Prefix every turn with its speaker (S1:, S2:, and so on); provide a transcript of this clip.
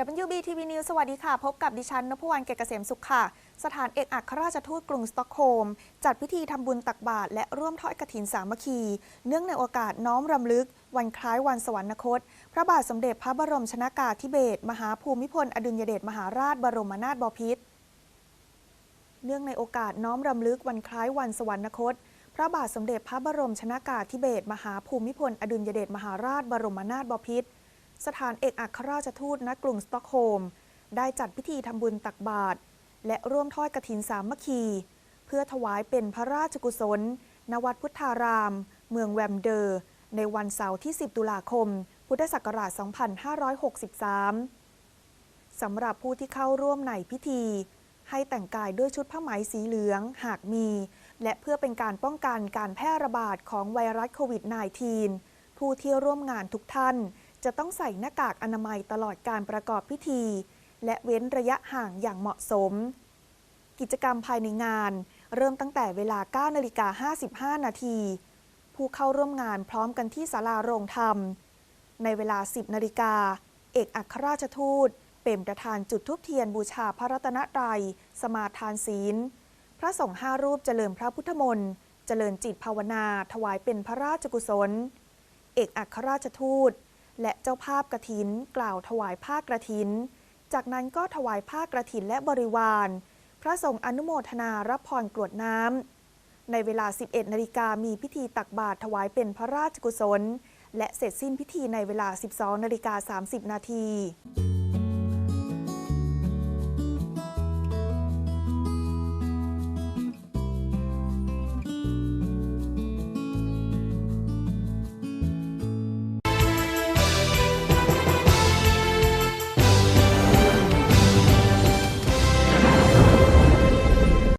S1: WB TV News สวัสดีค่ะ พบกับดิฉันนพวรรณเกษเกษมสุขค่ะ สถานเอกอัครราชทูตกรุงสตอกโฮล์มจัดพิธีทำบุญตักบาตรและร่วมทอดกฐินสามัคคี เนื่องในโอกาสน้อมรำลึก วันคล้ายวันสวรรคต พระบาทสมเด็จพระบรมชนากาธิเบศรมหาภูมิพล อดุลยเดชมหาราชบรมนาถบพิตรเนื่องในโอกาสน้อมรำลึกวันคล้ายวันสวรรคต พระบาทสมเด็จพระบรมชนากาธิเบศรมหาภูมิพล อดุลยเดชมหาราชบรมนาถบพิตร สถานเอกอัครราชทูตณกรุงสตอกโฮล์มได้จัดพิธีทำบุญตักบาตรและร่วมทอดกฐินสามัคคี เพื่อถวายเป็นพระราชกุศล ณ วัดพุทธาราม เมืองแวมเดอร์ ในวันเสาร์ที่ 10 ตุลาคม พุทธศักราช 2563 สำหรับผู้ที่เข้าร่วมในพิธี ให้แต่งกายด้วยชุดผ้าไหมสีเหลืองหากมี และเพื่อเป็นการป้องกันการแพร่ระบาดของไวรัสโควิด -19 ผู้ที่ร่วมงานทุกท่าน จะต้องใส่หน้ากากอนามัยตลอดการประกอบพิธี และเว้นระยะห่างอย่างเหมาะสม กิจกรรมภายในงาน เริ่มตั้งแต่เวลา 9 นาฬิกา 55 นาที ผู้เข้าร่วมงานพร้อมกันที่ศาลาโรงธรรม ในเวลา 10 นาฬิกา เอกอัครราชทูต เป็นประธานจุดทูปเทียนบูชาพระรัตนตรัย สมาทานศีล พระสงฆ์ห้ารูปเจริญพระพุทธมนต์เจริญจิตภาวนา ถวายเป็นพระราชกุศล เอกอัครราชทูต และเจ้าภาพกระถินกล่าวถวายผ้ากระถิน จากนั้นก็ถวายผ้ากระถินและบริวาร พระสงฆ์อนุโมทนารับพรกรวดน้ำในเวลา 11 นาฬิกามีพิธีตักบาตรถวายเป็นพระราชกุศล และเสร็จสิ้นพิธีในเวลา 12 นาฬิกา 30 นาที